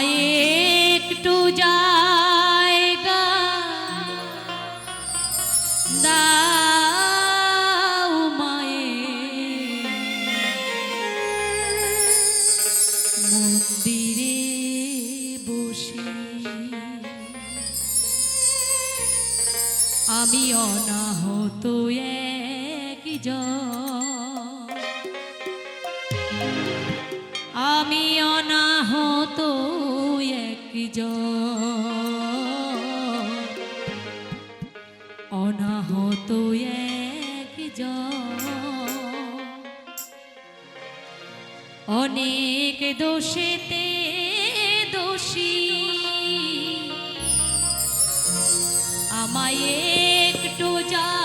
একটু জায়গা। দাও মায়ে মন্দিরে আমি অনাহত একজন। আমি অনাহত একজন অনাহত একজন অনেক দোষেতে দোষী। আমায় একটু যা